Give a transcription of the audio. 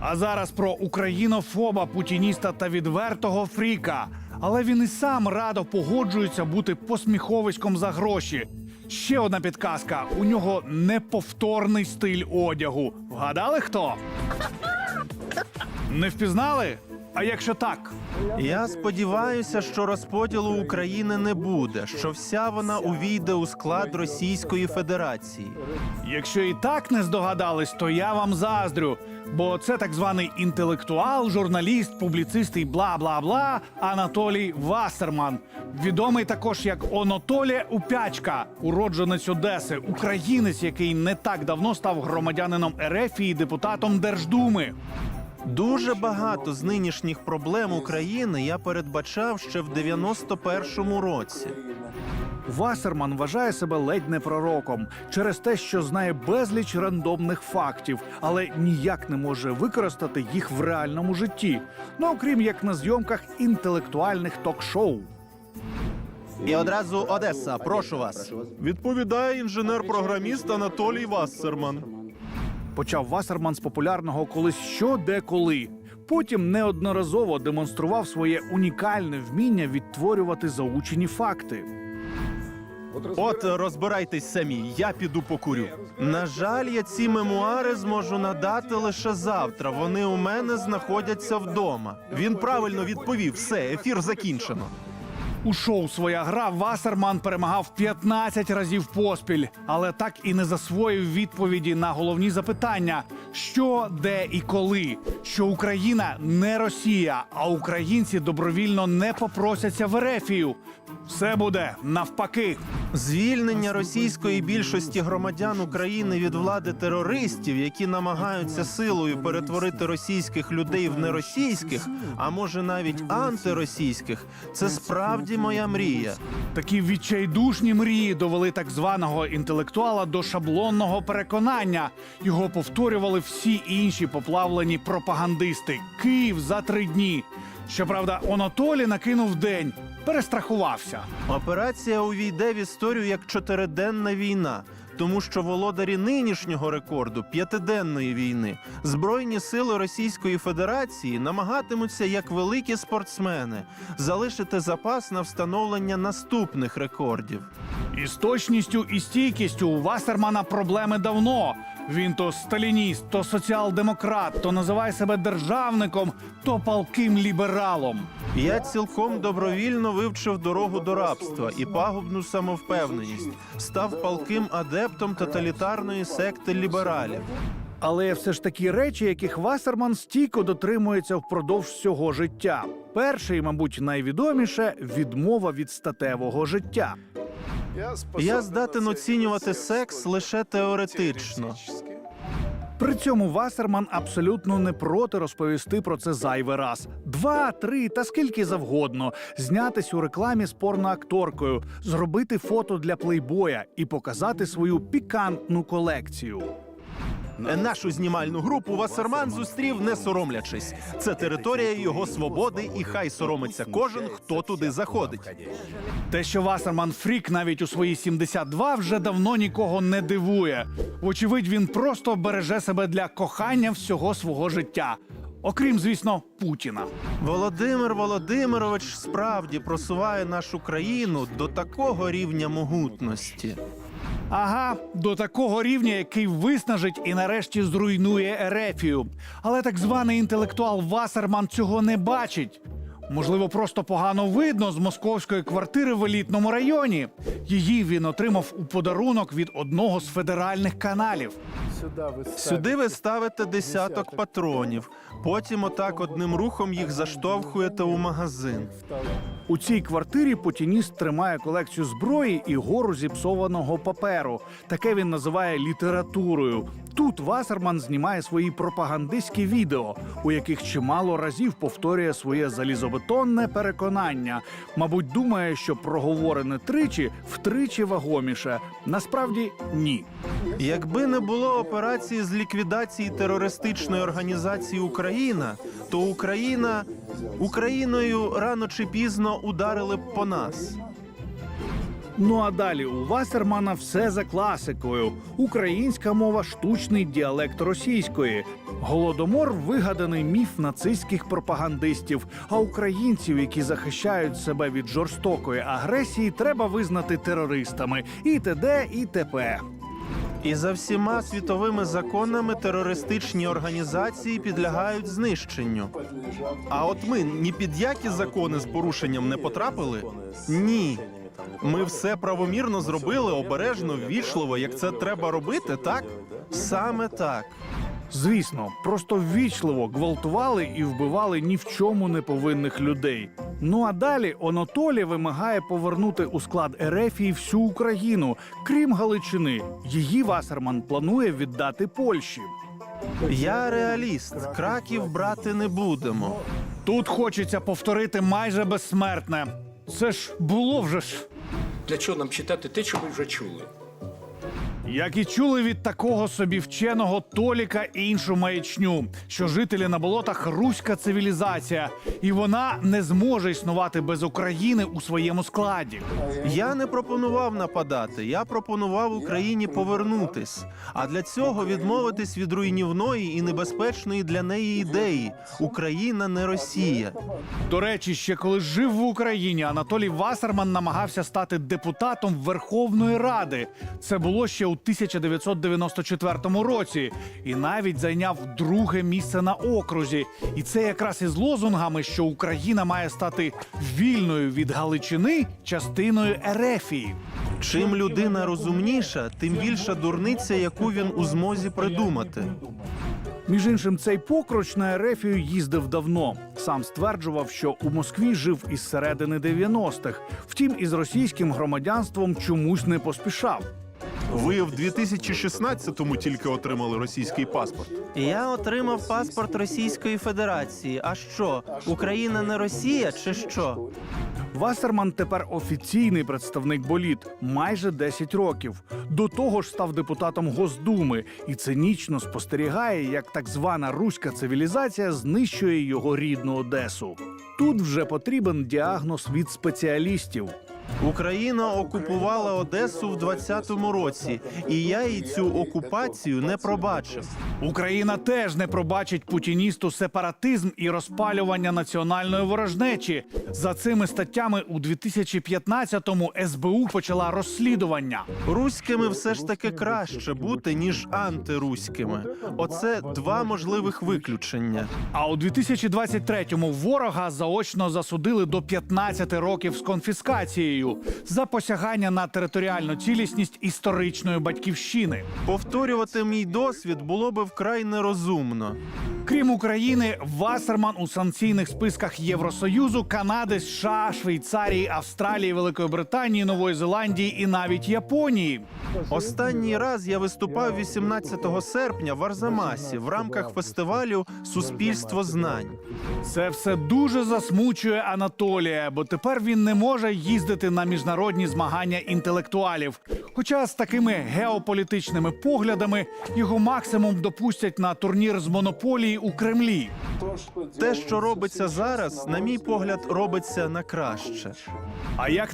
А зараз про українофоба, путініста та відвертого фріка. Але він і сам радо погоджується бути посміховиськом за гроші. Ще одна підказка: у нього неповторний стиль одягу. Вгадали хто? Не впізнали? А якщо так? Я сподіваюся, що розподілу України не буде, що вся вона увійде у склад Російської Федерації. Якщо і так не здогадались, то я вам заздрю. Бо це так званий інтелектуал, журналіст, публіцист і бла бла бла Анатолій Вассерман. Відомий також як Онотолія Упячка, уродженець Одеси, українець, який не так давно став громадянином РФ і депутатом Держдуми. Дуже багато з нинішніх проблем України я передбачав ще в 91-му році. Вассерман вважає себе ледь не пророком через те, що знає безліч рандомних фактів, але ніяк не може використати їх в реальному житті. Ну окрім як на зйомках інтелектуальних ток-шоу. І одразу Одеса, прошу вас. Відповідає інженер-програміст Анатолій Вассерман. Почав Вассерман з популярного колись що де коли. Потім неодноразово демонстрував своє унікальне вміння відтворювати заучені факти. От розбирайтесь самі, я піду покурю. На жаль, я ці мемуари зможу надати лише завтра. Вони у мене знаходяться вдома. Він правильно відповів: все, ефір закінчено. У шоу Своя гра Вассерман перемагав 15 разів поспіль, але так і не засвоїв відповіді на головні запитання: що, де і коли. Що Україна не Росія, а українці добровільно не попросяться в Ерефію. Все буде навпаки. Звільнення російської більшості громадян України від влади терористів, які намагаються силою перетворити російських людей в неросійських, а може навіть антиросійських, це справді моя мрія. Такі відчайдушні мрії довели так званого інтелектуала до шаблонного переконання. Його повторювали всі інші поплавлені пропагандисти. Київ за три дні. Щоправда, Онатолі накинув день, перестрахувався. Операція увійде в історію як чотириденна війна. Тому що володарі нинішнього рекорду п'ятиденної війни збройні сили Російської Федерації намагатимуться як великі спортсмени залишити запас на встановлення наступних рекордів. Із точністю і стійкістю у Вассермана проблеми давно. Він то сталініст, то соціал-демократ, то називає себе державником, то палким лібералом. Я цілком добровільно вивчив дорогу до рабства і пагубну самовпевненість, став палким адептом тоталітарної секти лібералів. Але все ж такі речі, яких Вассерман стійко дотримується впродовж всього життя. Перше і, мабуть, найвідоміше відмова від статевого життя. Я здатен оцінювати секс лише теоретично. При цьому Вассерман абсолютно не проти розповісти про це зайвий раз. Два, три та скільки завгодно. Знятись у рекламі з порноакторкою, зробити фото для плейбоя і показати свою пікантну колекцію. Нашу знімальну групу Вассерман зустрів не соромлячись. Це територія його свободи, і хай соромиться кожен, хто туди заходить. Те, що Вассерман фрік навіть у свої 72 вже давно нікого не дивує. Вочевидь, він просто береже себе для кохання всього свого життя. Окрім, звісно, Путіна. Володимир Володимирович справді просуває нашу країну до такого рівня могутності. Ага, до такого рівня, який виснажить і нарешті зруйнує Ерефію. Але так званий інтелектуал Вассерман цього не бачить. Можливо, просто погано видно з московської квартири в елітному районі. Її він отримав у подарунок від одного з федеральних каналів. Сюди ви ставите десяток патронів, потім отак одним рухом їх заштовхуєте у магазин. У цій квартирі путініст тримає колекцію зброї і гору зіпсованого паперу. Таке він називає літературою. Тут Вассерман знімає свої пропагандистські відео, у яких чимало разів повторює своє залізобетонне переконання. Мабуть, думає, що проговорене тричі втричі вагоміше. Насправді ні. Якби не було операції з ліквідації терористичної організації Україна, то Україна Україною рано чи пізно ударили б по нас. Ну а далі у Вассермана все за класикою: українська мова штучний діалект російської. Голодомор вигаданий міф нацистських пропагандистів. А українців, які захищають себе від жорстокої агресії, треба визнати терористами. І т.д. і т.п. І за всіма світовими законами терористичні організації підлягають знищенню. А от ми ні під які закони з порушенням не потрапили? Ні. Ми все правомірно зробили обережно, ввічливо, як це треба робити, так? Саме так. Звісно, просто ввічливо гвалтували і вбивали ні в чому не повинних людей. Ну а далі Онотолі вимагає повернути у склад Ерефії всю Україну, крім Галичини. Її Вассерман планує віддати Польщі. Я реаліст. Краків брати не будемо. Тут хочеться повторити майже безсмертне. Це ж було вже ж. Для чого нам читати те, що ми вже чули? Як і чули від такого собі вченого Толіка іншу маячню, що жителі на болотах руська цивілізація, і вона не зможе існувати без України у своєму складі. Я не пропонував нападати, я пропонував Україні повернутись. А для цього відмовитись від руйнівної і небезпечної для неї ідеї Україна не Росія. До речі, ще коли жив в Україні, Анатолій Вассерман намагався стати депутатом Верховної Ради. Це було ще у 1994 році, і навіть зайняв друге місце на окрузі. І це якраз із лозунгами, що Україна має стати вільною від Галичини частиною Ерефії. Чим людина розумніша, тим більша дурниця, яку він у змозі придумати. Між іншим, цей покроч на Ерефію їздив давно. Сам стверджував, що у Москві жив із середини 90-х. Втім, із російським громадянством чомусь не поспішав. Ви в 2016-му тільки отримали російський паспорт. Я отримав паспорт Російської Федерації. А що, Україна не Росія чи що? Вассерман тепер офіційний представник боліт майже 10 років. До того ж став депутатом Госдуми і цинічно спостерігає, як так звана руська цивілізація знищує його рідну Одесу. Тут вже потрібен діагноз від спеціалістів. Україна окупувала Одесу в 20-му році, і я їй цю окупацію не пробачив. Україна теж не пробачить путіністу сепаратизм і розпалювання національної ворожнечі. За цими статтями у 2015-му СБУ почала розслідування. Руськими все ж таки краще бути, ніж антируськими. Оце два можливих виключення. А у 2023-му ворога заочно засудили до 15 років з конфіскацією за посягання на територіальну цілісність історичної батьківщини. Повторювати мій досвід було би вкрай нерозумно. Крім України, Вассерман у санкційних списках Євросоюзу, Канади, США, Швейцарії, Австралії, Великої Британії, Нової Зеландії і навіть Японії. Останній раз я виступав 18 серпня в Арзамасі в рамках фестивалю Суспільство знань. Це все дуже засмучує Анатолія, бо тепер він не може їздити на міжнародні змагання інтелектуалів. Хоча з такими геополітичними поглядами його максимум допустять на турнір з монополії у Кремлі. Те, що робиться зараз, на мій погляд, робиться на краще. А як